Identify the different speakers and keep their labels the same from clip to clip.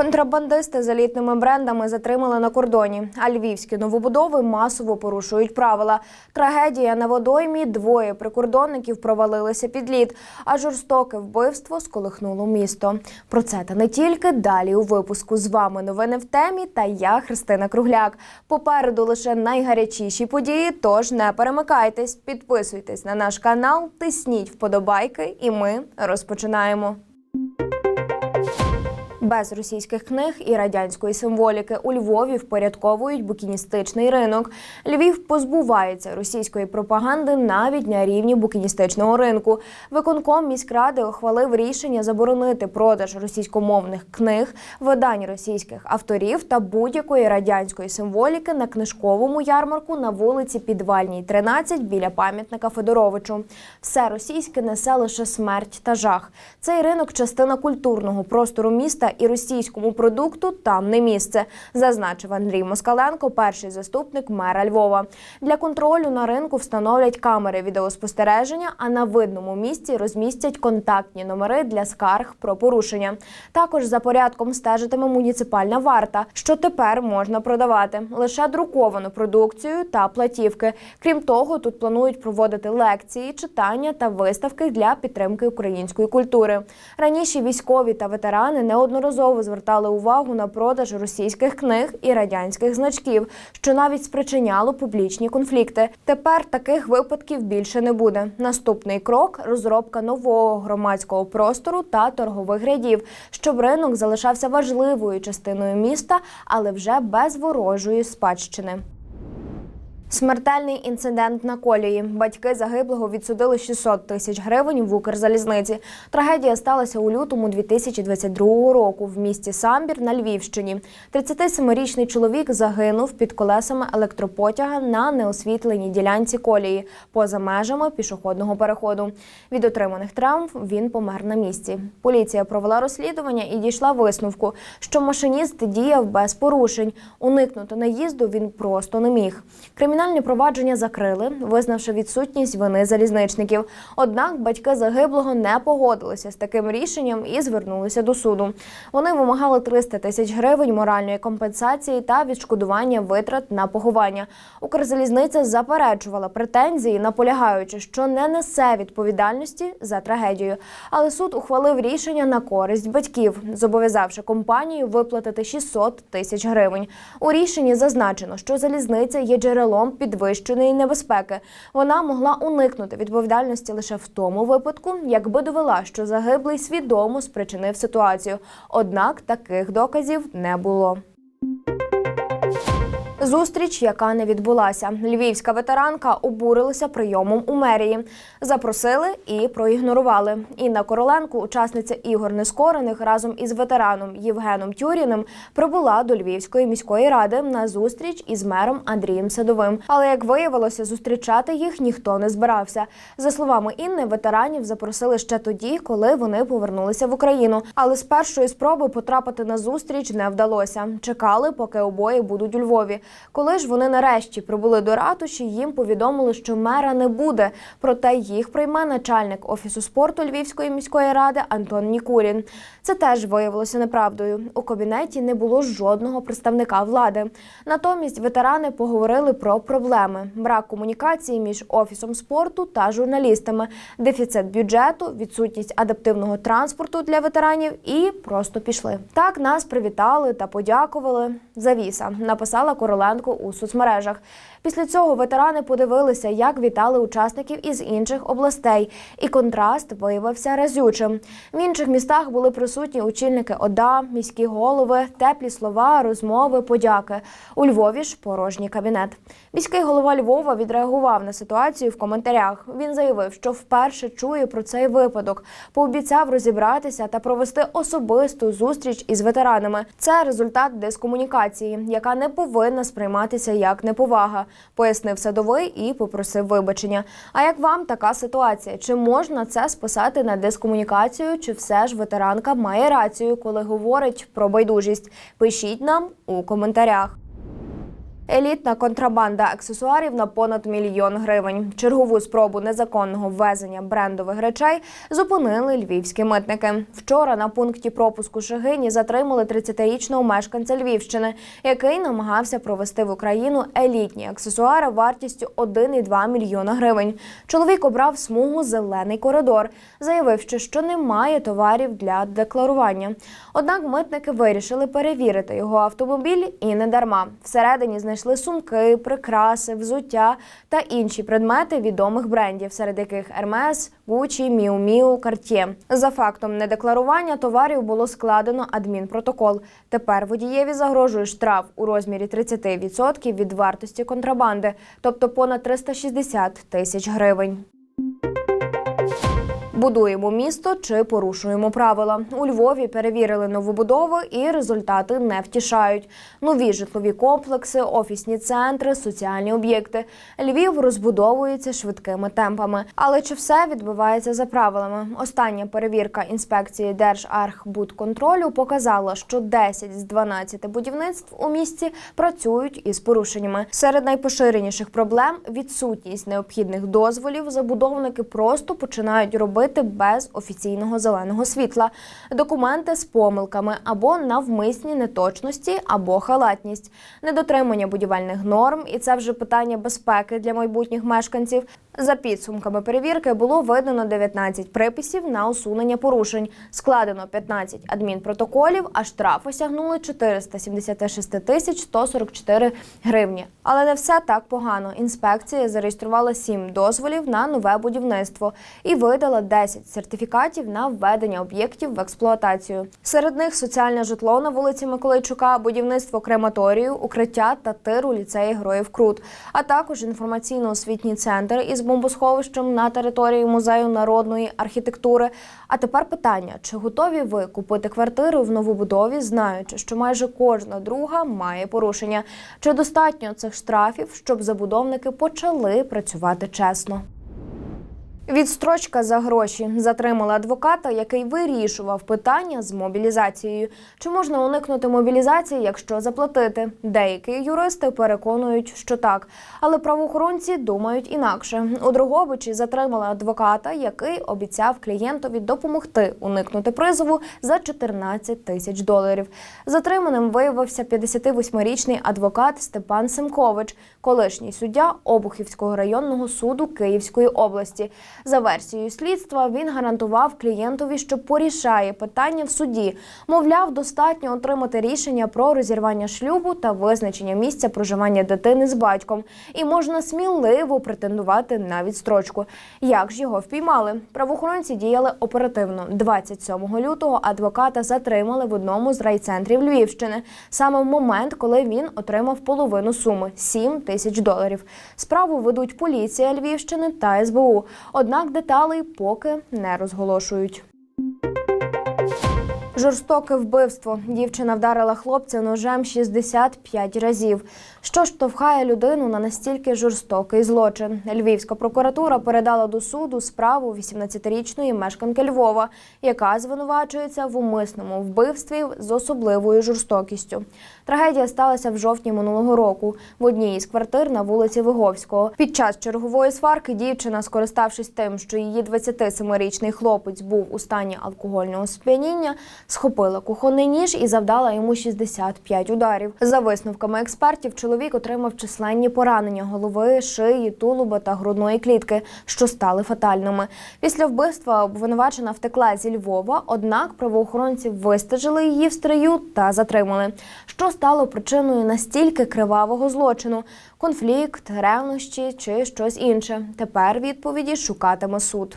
Speaker 1: Контрабандисти з елітними брендами затримали на кордоні. А львівські новобудови масово порушують правила. Трагедія на водоймі. Двоє прикордонників провалилися під лід, а жорстоке вбивство сколихнуло місто. Про це та не тільки далі у випуску. З вами новини в темі. Та я Христина Кругляк. Попереду лише найгарячіші події. Тож не перемикайтесь, підписуйтесь на наш канал, тисніть вподобайки, і ми розпочинаємо. Без російських книг і радянської символіки у Львові впорядковують букіністичний ринок. Львів позбувається російської пропаганди навіть на рівні букіністичного ринку. Виконком міськради ухвалив рішення заборонити продаж російськомовних книг, видань російських авторів та будь-якої радянської символіки на книжковому ярмарку на вулиці Підвальній, 13 біля пам'ятника Федоровичу. Все російське несе лише смерть та жах. Цей ринок частина культурного простору міста і російському продукту там не місце, зазначив Андрій Москаленко, перший заступник мера Львова. Для контролю на ринку встановлять камери відеоспостереження, а на видному місці розмістять контактні номери для скарг про порушення. Також за порядком стежитиме муніципальна варта, що тепер можна продавати лише друковану продукцію та платівки. Крім того, тут планують проводити лекції, читання та виставки для підтримки української культури. Раніше військові та ветерани неодноразово звертали увагу на продаж російських книг і радянських значків, що навіть спричиняло публічні конфлікти. Тепер таких випадків більше не буде. Наступний крок розробка нового громадського простору та торгових рядів, щоб ринок залишався важливою частиною міста, але вже без ворожої спадщини. Смертельний інцидент на колії. Батьки загиблого відсудили 600 тисяч гривень в Укрзалізниці. Трагедія сталася у лютому 2022 року в місті Самбір на Львівщині. 37-річний чоловік загинув під колесами електропотяга на неосвітленій ділянці колії поза межами пішохідного переходу. Від отриманих травм він помер на місці. Поліція провела розслідування і дійшла висновку, що машиніст діяв без порушень. Уникнути наїзду він просто не міг. Кримінальне провадження закрили, визнавши відсутність вини залізничників. Однак батьки загиблого не погодилися з таким рішенням і звернулися до суду. Вони вимагали 300 тисяч гривень моральної компенсації та відшкодування витрат на поховання. Укрзалізниця заперечувала претензії, наполягаючи, що не несе відповідальності за трагедію. Але суд ухвалив рішення на користь батьків, зобов'язавши компанію виплатити 600 тисяч гривень. У рішенні зазначено, що залізниця є джерелом підвищеної небезпеки. Вона могла уникнути відповідальності лише в тому випадку, якби довела, що загиблий свідомо спричинив ситуацію. Однак таких доказів не було. Зустріч, яка не відбулася. Львівська ветеранка обурилася прийомом у мерії. Запросили і проігнорували. Інна Короленко, учасниця ігор нескорених, разом із ветераном Євгеном Тюріним прибула до Львівської міської ради на зустріч із мером Андрієм Садовим. Але як виявилося, зустрічати їх ніхто не збирався. За словами Інни, ветеранів запросили ще тоді, коли вони повернулися в Україну. Але з першої спроби потрапити на зустріч не вдалося. Чекали, поки обоє будуть у Львові. Коли ж вони нарешті прибули до ратуші, їм повідомили, що мера не буде. Проте їх прийме начальник офісу спорту Львівської міської ради Антон Нікурін. Це теж виявилося неправдою. У кабінеті не було жодного представника влади. Натомість ветерани поговорили про проблеми: брак комунікації між офісом спорту та журналістами, дефіцит бюджету, відсутність адаптивного транспорту для ветеранів і просто пішли. Так нас привітали та подякували. Завіса написала Короленко у соцмережах. Після цього ветерани подивилися, як вітали учасників із інших областей, і контраст виявився разючим. В інших містах були присутні очільники ОДА, міські голови, теплі слова, розмови, подяки. У Львові ж порожній кабінет. Міський голова Львова відреагував на ситуацію в коментарях. Він заявив, що вперше чує про цей випадок, пообіцяв розібратися та провести особисту зустріч із ветеранами. Це результат дискомунікації, яка не повинна сприйматися як неповага, пояснив садовий і попросив вибачення. А як вам така ситуація? Чи можна це списати на дискомунікацію, чи все ж ветеранка має рацію, коли говорить про байдужість? Пишіть нам у коментарях. Елітна контрабанда аксесуарів на понад мільйон гривень. Чергову спробу незаконного ввезення брендових речей зупинили львівські митники. Вчора на пункті пропуску Шегині затримали 30-річного мешканця Львівщини, який намагався провести в Україну елітні аксесуари вартістю 1,2 мільйона гривень. Чоловік обрав смугу зелений коридор, заявивши, що немає товарів для декларування. Однак митники вирішили перевірити його автомобіль і не дарма. Всередині знайшли сумки, прикраси, взуття та інші предмети відомих брендів, серед яких Hermes, Gucci, Miu Miu, Cartier. За фактом недекларування товарів було складено адмінпротокол. Тепер водієві загрожує штраф у розмірі 30% від вартості контрабанди, тобто понад 360 тисяч гривень. Будуємо місто чи порушуємо правила. У Львові перевірили новобудови і результати не втішають. Нові житлові комплекси, офісні центри, соціальні об'єкти. Львів розбудовується швидкими темпами. Але чи все відбувається за правилами? Остання перевірка інспекції Держархбудконтролю показала, що 10 з 12 будівництв у місті працюють із порушеннями. Серед найпоширеніших проблем відсутність необхідних дозволів. Забудовники просто починають робити без офіційного зеленого світла, документи з помилками або навмисні неточності, або халатність, недотримання будівельних норм, і це вже питання безпеки для майбутніх мешканців. За підсумками перевірки було видано 19 приписів на усунення порушень, складено 15 адмінпротоколів, а штрафи сягнули 476 тисяч 144 гривні. Але не все так погано. Інспекція зареєструвала 7 дозволів на нове будівництво і видала 10 сертифікатів на введення об'єктів в експлуатацію. Серед них соціальне житло на вулиці Миколайчука, будівництво крематорію, укриття та тиру ліцеї Героїв Крут, а також інформаційно-освітній центр із бомбосховищем на території музею народної архітектури. А тепер питання: чи готові ви купити квартиру в новобудові, знаючи, що майже кожна друга має порушення? Чи достатньо цих штрафів, щоб забудовники почали працювати чесно? Відстрочка за гроші затримали адвоката, який вирішував питання з мобілізацією. Чи можна уникнути мобілізації, якщо заплатити? Деякі юристи переконують, що так, але правоохоронці думають інакше. У Дрогобичі затримали адвоката, який обіцяв клієнтові допомогти уникнути призову за 14 тисяч доларів. Затриманим виявився 58-річний адвокат Степан Семкович, колишній суддя Обухівського районного суду Київської області. За версією слідства, він гарантував клієнтові, що порішає питання в суді. Мовляв, достатньо отримати рішення про розірвання шлюбу та визначення місця проживання дитини з батьком, і можна сміливо претендувати на відстрочку. Як ж його впіймали? Правоохоронці діяли оперативно. 27 лютого адвоката затримали в одному з райцентрів Львівщини, саме в момент, коли він отримав половину суми 7 тисяч доларів. Справу ведуть поліція Львівщини та СБУ. Однак деталей поки не розголошують. Жорстоке вбивство. Дівчина вдарила хлопця ножем 65 разів. Що штовхає людину на настільки жорстокий злочин? Львівська прокуратура передала до суду справу 18-річної мешканки Львова, яка звинувачується в умисному вбивстві з особливою жорстокістю. Трагедія сталася в жовтні минулого року в одній із квартир на вулиці Виговського. Під час чергової сварки дівчина, скориставшись тим, що її 27-річний хлопець був у стані алкогольного сп'яніння, схопила кухонний ніж і завдала йому 65 ударів. За висновками експертів, чоловік отримав численні поранення голови, шиї, тулуба та грудної клітки, що стали фатальними. Після вбивства обвинувачена втекла зі Львова, однак правоохоронці вистежили її в стрию та затримали. Що стало причиною настільки кривавого злочину? Конфлікт, ревнощі чи щось інше? Тепер відповіді шукатиме суд.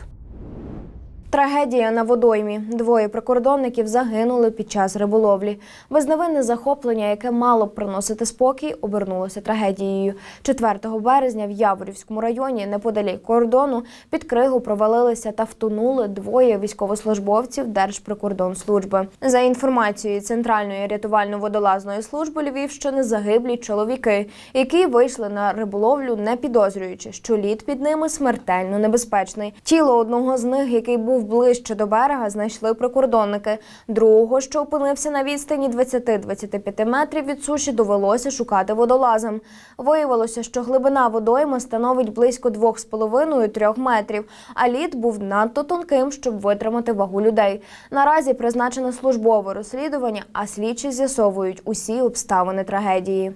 Speaker 1: Трагедія на водоймі. Двоє прикордонників загинули під час риболовлі. Безневинне захоплення, яке мало б приносити спокій, обернулося трагедією. 4 березня в Яворівському районі, неподалік кордону, під кригу провалилися та втонули двоє військовослужбовців Держприкордонслужби. За інформацією Центральної рятувально-водолазної служби Львівщини, загиблі чоловіки, які вийшли на риболовлю, не підозрюючи, що лід під ними смертельно небезпечний. Тіло одного з них, який був ближче до берега, знайшли прикордонники. Другого, що опинився на відстані 20-25 метрів від суші, довелося шукати водолазам. Виявилося, що глибина водойми становить близько 2,5-3 метрів, а лід був надто тонким, щоб витримати вагу людей. Наразі призначено службове розслідування, а слідчі з'ясовують усі обставини трагедії.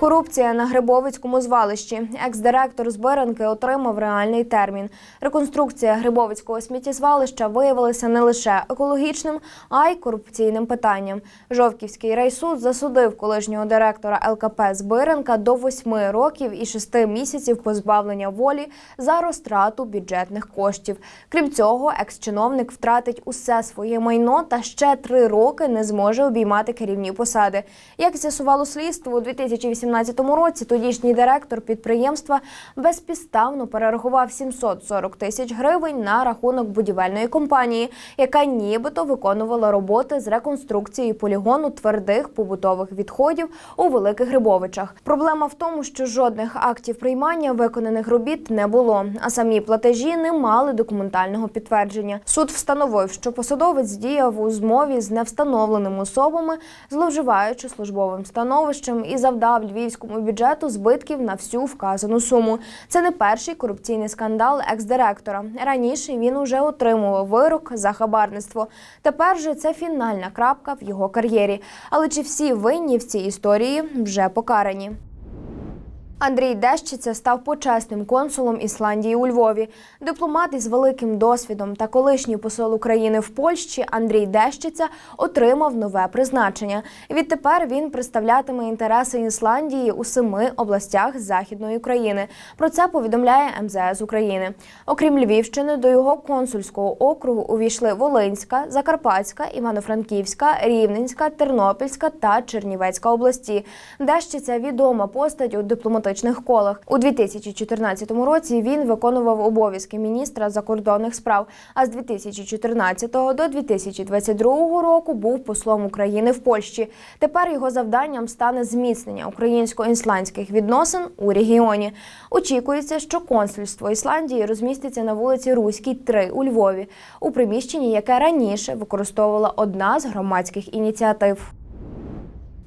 Speaker 1: Корупція на Грибовицькому звалищі. Екс-директор збиранки отримав реальний термін. Реконструкція Грибовицького сміттєзвалища виявилася не лише екологічним, а й корупційним питанням. Жовківський райсуд засудив колишнього директора ЛКП Збиранка до 8 років і 6 місяців позбавлення волі за розтрату бюджетних коштів. Крім цього, екс-чиновник втратить усе своє майно та ще три роки не зможе обіймати керівні посади. Як з'ясувало слідство у 2018 році, тодішній директор підприємства безпідставно перерахував 740 тисяч гривень на рахунок будівельної компанії, яка нібито виконувала роботи з реконструкції полігону твердих побутових відходів у Великих Грибовичах. Проблема в тому, що жодних актів приймання виконаних робіт не було, а самі платежі не мали документального підтвердження. Суд встановив, що посадовець діяв у змові з невстановленими особами, зловживаючи службовим становищем і завдав львівському бюджету збитків на всю вказану суму. Це не перший корупційний скандал екс-директора. Раніше він уже отримував вирок за хабарництво. Тепер же це фінальна крапка в його кар'єрі. Але чи всі винні в цій історії вже покарані? Андрій Дещиця став почесним консулом Ісландії у Львові. Дипломат із великим досвідом та колишній посол України в Польщі Андрій Дещиця отримав нове призначення. Відтепер він представлятиме інтереси Ісландії у семи областях Західної України. Про це повідомляє МЗС України. Окрім Львівщини, до його консульського округу увійшли Волинська, Закарпатська, Івано-Франківська, Рівненська, Тернопільська та Чернівецька області. Дещиця відома постать у дипломатичних колах. У 2014 році він виконував обов'язки міністра закордонних справ. А з 2014 до 2022 року був послом України в Польщі. Тепер його завданням стане зміцнення українсько-ісландських відносин у регіоні. Очікується, що консульство Ісландії розміститься на вулиці Руській, 3 у Львові, у приміщенні, яке раніше використовувала одна з громадських ініціатив.